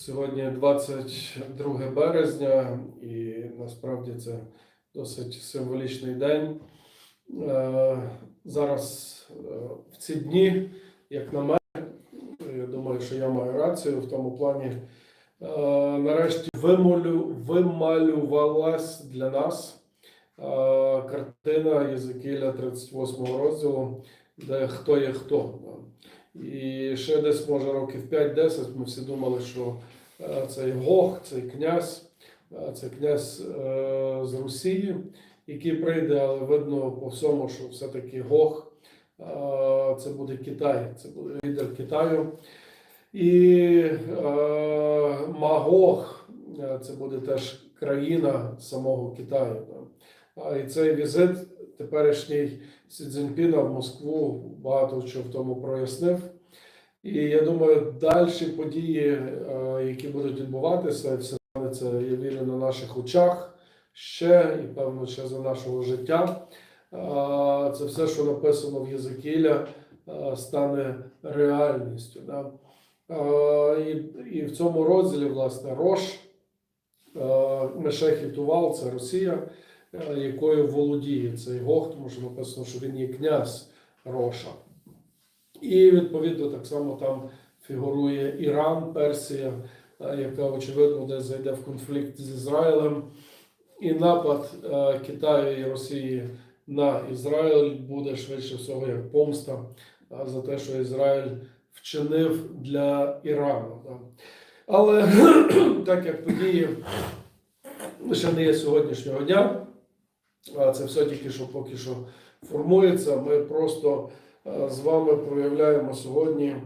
Сьогодні 22 березня, і насправді це досить символічний день. Е, Зараз е, в ці дні, як на мене, я думаю, що я маю рацію в тому плані. е, Нарешті вимолю, вималювалась для нас картина Єзекіля 38 розділу, де хто є хто. І ще десь, може, років 5-10 ми всі думали, що е, цей Гог, цей князь, е, це князь е, з Росії, який прийде, але видно по всьому, що все-таки Гог це буде Китай, це буде лідер Китаю. І Магог це буде теж країна самого Китаю. І цей візит теперішній Сі Цзіньпіна в Москву багато що в тому прояснив. І я думаю, далі події, е, які будуть відбуватися, все станеться, я вірю, на наших очах ще і певно ще за нашого життя. Е, Це все, що написано в Єзекіля, е, стане реальністю. Да? І, і в цьому розділі, власне, Рош, е, Мешехі це Росія, якою володіє цей Гог, тому що написано, що він є князь Роша. І відповідно так само там фігурує Іран, Персія, е, яка очевидно десь зайде в конфлікт з Ізраїлем. І напад е, Китаю і Росії на Ізраїль буде швидше всього як помста е, за те, що Ізраїль вчинив для Ірану. Але так як події ще не є сьогоднішнього дня, це все тільки що поки що формується. Ми просто е, з вами проявляємо сьогодні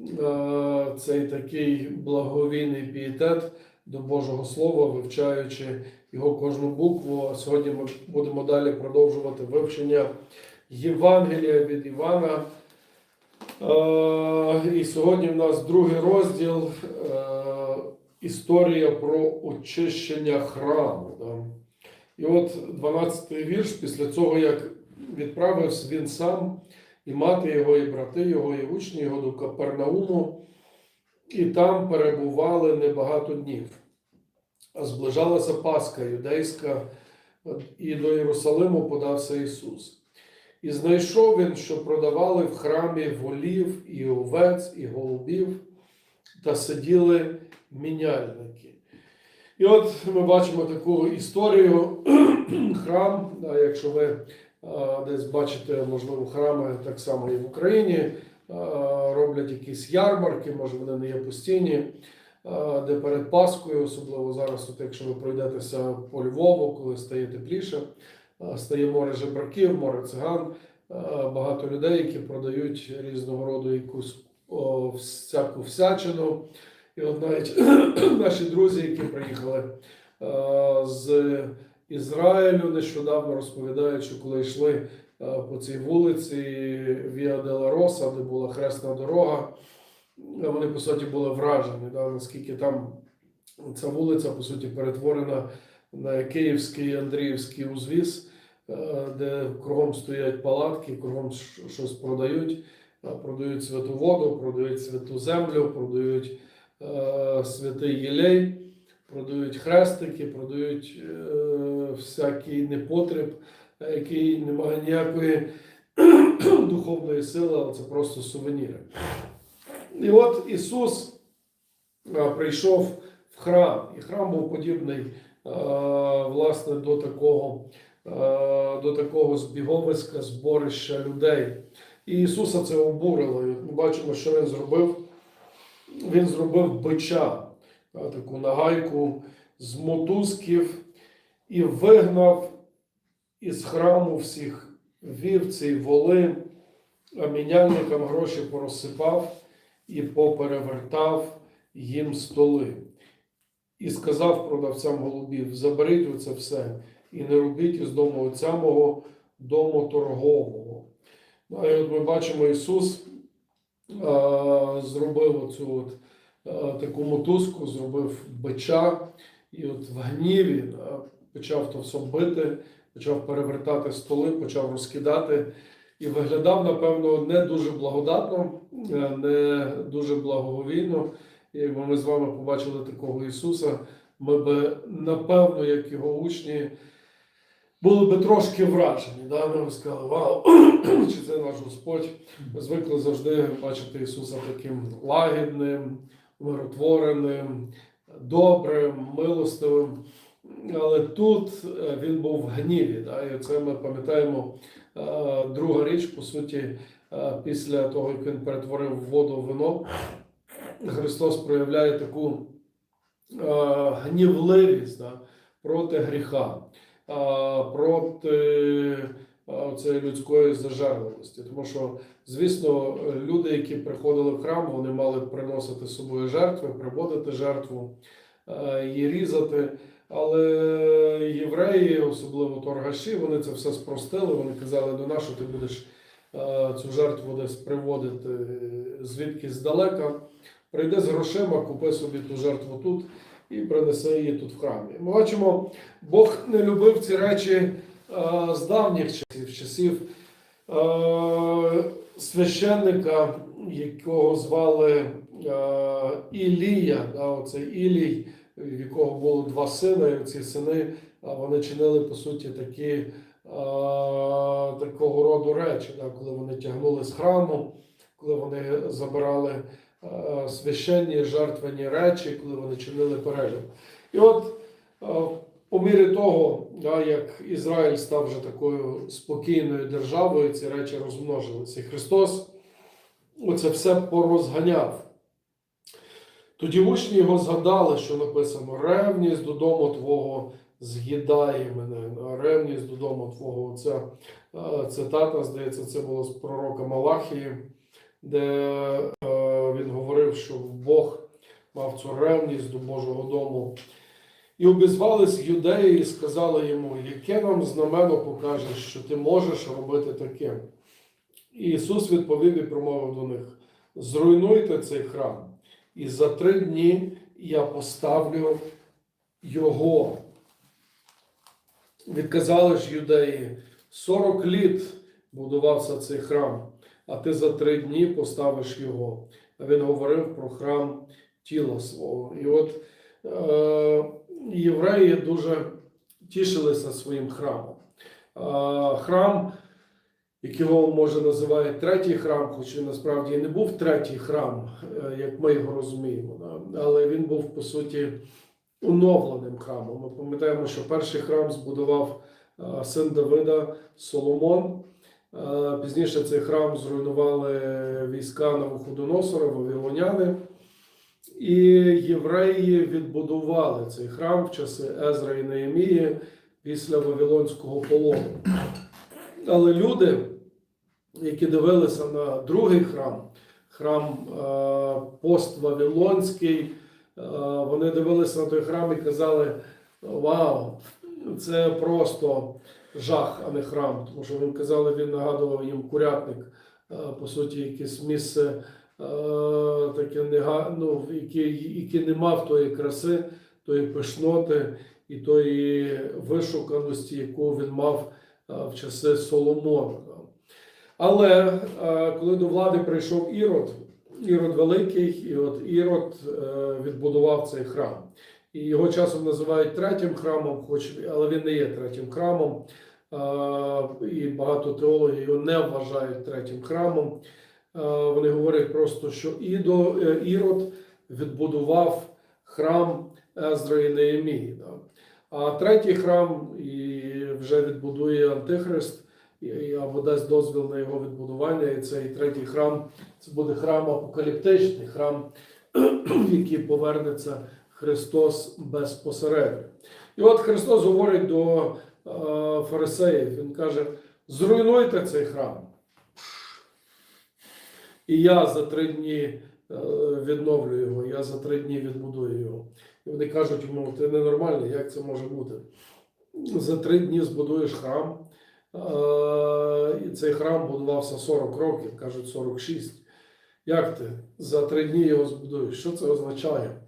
е, цей такий благовійний пієтет до Божого Слова, вивчаючи його кожну букву. Сьогодні ми будемо далі продовжувати вивчення Євангелія від Івана. Е, І сьогодні в нас другий розділ історія про очищення храму. да. І от 12-й вірш, після цього, як відправився він сам, і мати його, і брати його, і учні його до Капернауму, і там перебували небагато днів. А зближалася Пасха юдейська, і до Єрусалиму подався Ісус. І знайшов він, що продавали в храмі волів, і овець, і голубів, та сиділи міняльники. І от ми бачимо таку історію храм. Якщо ви десь бачите, можливо, храми так само і в Україні, роблять якісь ярмарки, може вони не є постійні, де перед Паскою, особливо зараз, от якщо ви пройдетеся по Львову, коли стає тепліше, стає море жебраків, море циган, багато людей, які продають різного роду якусь всяку всячину. І от навіть наші друзі, які приїхали е, з Ізраїлю, нещодавно розповідають, що коли йшли е, по цій вулиці Віа Дела Роса, де була хресна дорога, вони по суті були вражені, да, наскільки там ця вулиця по суті перетворена на Київський Андріївський узвіз, е, де кругом стоять палатки, кругом щось продають. Продають святу воду, продають святу землю, продають святий єлей, продають хрестики, продають е, всякий непотріб, е, який не має ніякої духовної сили, але це просто сувеніри. І от Ісус е, прийшов в храм, і храм був подібний е, власне до такого, е, до такого збіговиська, зборища людей. І Ісуса це обурило. Ми бачимо, що Він зробив він зробив бича, таку нагайку з мотузків і вигнав із храму всіх вівці й воли, а міняльникам гроші порозсипав і поперевертав їм столи. І сказав продавцям голубів: заберіть оце все і не робіть із дому отця мого дому торгового. Ну, і от ми бачимо Ісус зробив оцю от, таку мотузку, зробив бича, і от в гніві почав то все бити, почав перевертати столи, почав розкидати. І виглядав, напевно, не дуже благодатно, е, не дуже благоговійно. І якби ми з вами побачили такого Ісуса, ми би, напевно, як його учні, були би трошки вражені. Да? Ми б сказали, вау, чи це наш Господь. Ми звикли завжди бачити Ісуса таким лагідним, миротвореним, добрим, милостивим. Але тут е, він був в гніві. Да? І це ми пам'ятаємо е, друга річ, по суті, е, після того, як він перетворив воду в вино, Христос проявляє таку гнівливість да? проти гріха, проти е, цієї людської зажерливості. Тому що, звісно, люди, які приходили в храм, вони мали приносити з собою жертви, приводити жертву, е, її різати. Але євреї, особливо торгаші, вони це все спростили. Вони казали, ну нащо ти будеш е, цю жертву десь приводити звідки здалека. Прийди з грошима, купи собі ту жертву тут і принеси її тут в храмі. Ми бачимо, Бог не любив ці речі е, з давніх часів, часів е, священника, якого звали е, Ілія, да, оцей Ілій, в якого було два сини, і ці сини вони чинили по суті такі такого роду речі, коли вони тягнули з храму, коли вони забирали священні жертвені речі, коли вони чинили перелік. І от е, по мірі того, як Ізраїль став вже такою спокійною державою, ці речі розмножилися. Христос оце все порозганяв. Тоді учні його згадали, що написано: ревність додому Твого з'їдає мене, а ревність додому Твого. Ця е, цитата, здається, це було з пророка Малахії, де Бог мав цю ревність до Божого дому. І обізвались юдеї і сказали йому, яке нам знамено покажеш, що ти можеш робити таке. І Ісус відповів і промовив до них: зруйнуйте цей храм, і за три дні я поставлю його. Відказали ж юдеї, 40 літ будувався цей храм, а ти за три дні поставиш його. Він говорив про храм тіла свого. І от е, євреї дуже тішилися своїм храмом. Е, храм, якого може називають третій храм, хоч він насправді і не був третій храм, е, як ми його розуміємо, але він був по суті оновленим храмом. Ми пам'ятаємо, що перший храм збудував е, син Давида Соломон. Пізніше цей храм зруйнували війська Навуходоносора, вавилоняни. І євреї відбудували цей храм в часи Езра і Неємії після Вавилонського полону. Але люди, які дивилися на другий храм, храм поствавилонський, вони дивилися на той храм і казали: Вау, це просто жах, а не храм. Тому що вони казали, він нагадував їм курятник, е, по суті, якесь місце, е, таке нега, ну, яке, яке не мав тої краси, тої пишноти і тої вишуканості, яку він мав е, в часи Соломона. Але коли до влади прийшов Ірод, Ірод Великий, і от Ірод відбудував цей храм. І його часом називають третім храмом, хоч але він не є третім храмом. І багато теологів його не вважають третім храмом. Вони говорять просто, що Ідо, е, Ірод відбудував храм Ездра і Неємії. А третій храм вже відбудує Антихрист або дасть дозвіл на його відбудування. І цей третій храм це буде храм апокаліптичний, храм, який повернеться Христос безпосередньо. І от Христос говорить до е, фарисеїв, Він каже: зруйнуйте цей храм. І я за три дні е, відновлю його, я за три дні відбудую його. І вони кажуть йому, ти ненормальний, як це може бути? За три дні збудуєш храм. Е, І цей храм будувався 40 років, кажуть 46. Як ти за три дні його збудуєш? Що це означає?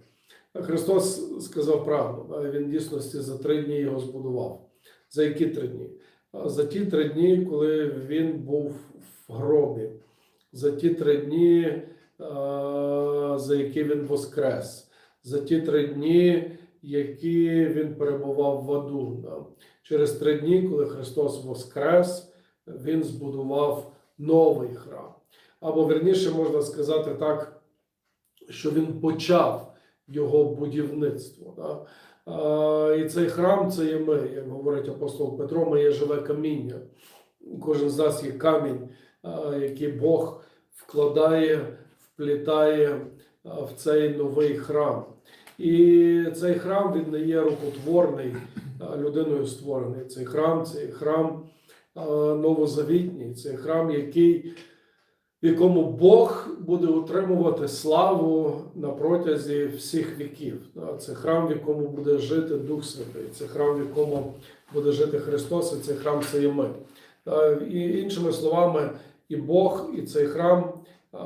Христос сказав правду. Він дійсності за три дні його збудував. За які три дні? За ті три дні, коли він був в гробі. За ті три дні, за які він воскрес, за ті три дні, які він перебував в аду. Через три дні, коли Христос воскрес, він збудував новий храм. Або верніше можна сказати так, що він почав його будівництво. Да? І цей храм це є ми, як говорить апостол Петро, ми є живе каміння. Кожен з нас є камінь, який Бог вкладає, вплітає в цей новий храм. І цей храм він не є рукотворний, людиною створений. Цей храм, цей храм новозавітній, цей храм, який якому Бог буде утримувати славу на протязі всіх віків. Це храм, в якому буде жити Дух Святий, це храм, в якому буде жити Христос, і цей храм це є ми. І іншими словами, і Бог, і цей храм,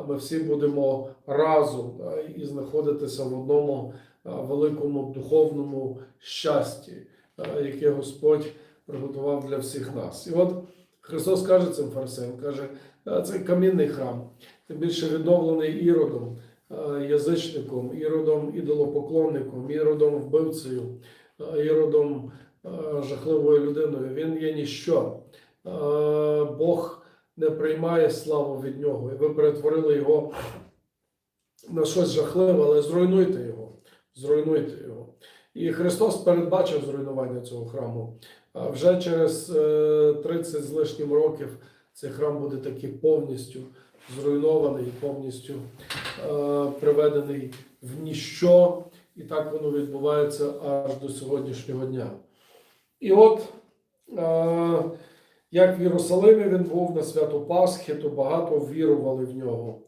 ми всі будемо разом і знаходитися в одному великому духовному щасті, яке Господь приготував для всіх нас. І от Христос каже цим фарисеям, каже, «Е, це камінний храм, тим більше відновлений іродом, язичником, іродом ідолопоклонником, іродом вбивцею, іродом жахливою людиною. Він є ніщо. Бог не приймає славу від нього, і ви перетворили його на щось жахливе, але зруйнуйте його. Зруйнуйте його. І Христос передбачив зруйнування цього храму. А вже через е, 30 з лишнім років цей храм буде таки повністю зруйнований, повністю е, приведений в ніщо. І так воно відбувається аж до сьогоднішнього дня. І от, е, як в Єрусалимі він був на свято Пасхи, то багато вірували в нього.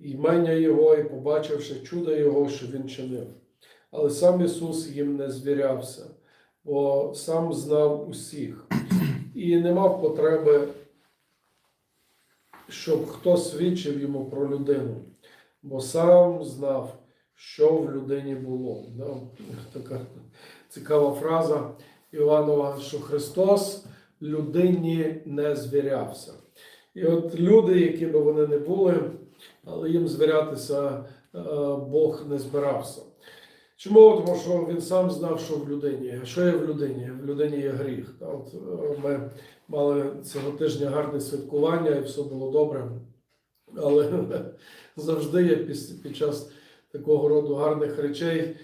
Імення його, і побачивши чудо його, що він чинив. Але сам Ісус їм не звірявся, бо сам знав усіх і не мав потреби, щоб хтось свідчив йому про людину, бо сам знав, що в людині було. Така цікава фраза Іванова, що Христос людині не звірявся. І от люди, які би вони не були, але їм звірятися е, Бог не збирався. Чому? Тому що він сам знав, що в людині. Що є в людині? В людині є гріх. От е, ми мали цього тижня гарне святкування, і все було добре. Але завжди є під, час такого роду гарних речей.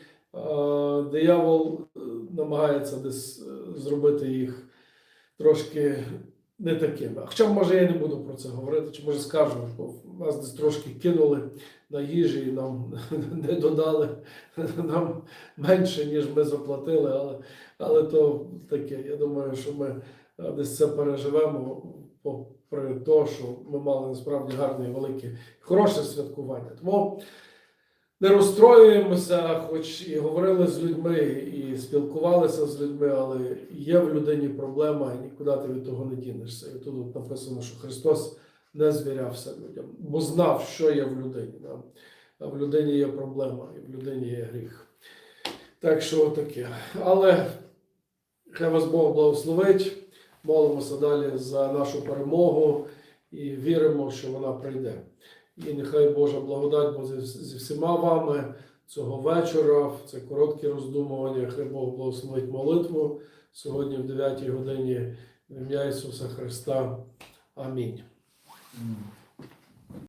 Диявол е, намагається десь е, зробити їх трошки не такими. Хоча, може, я не буду про це говорити, чи може скажу, бо нас десь трошки кинули на їжі і нам не додали нам менше, ніж ми заплатили, але, але то таке. Я думаю, що ми е, десь це переживемо, попри те, що ми мали насправді гарне, велике, хороше святкування. Тому не розстроюємося, хоч і говорили з людьми, і спілкувалися з людьми, але є в людині проблема, і нікуди ти від того не дінешся. І тут написано, що Христос не звірявся людям, бо знав, що є в людині. А в людині є проблема, і в людині є гріх. Так що таке. Але хай вас Бог благословить. Молимося далі за нашу перемогу і віримо, що вона прийде. І нехай Божа благодать буде зі всіма вами цього вечора, це коротке роздумування. Хай Бог благословить молитву сьогодні в 9 годині в ім'я Ісуса Христа. Амінь.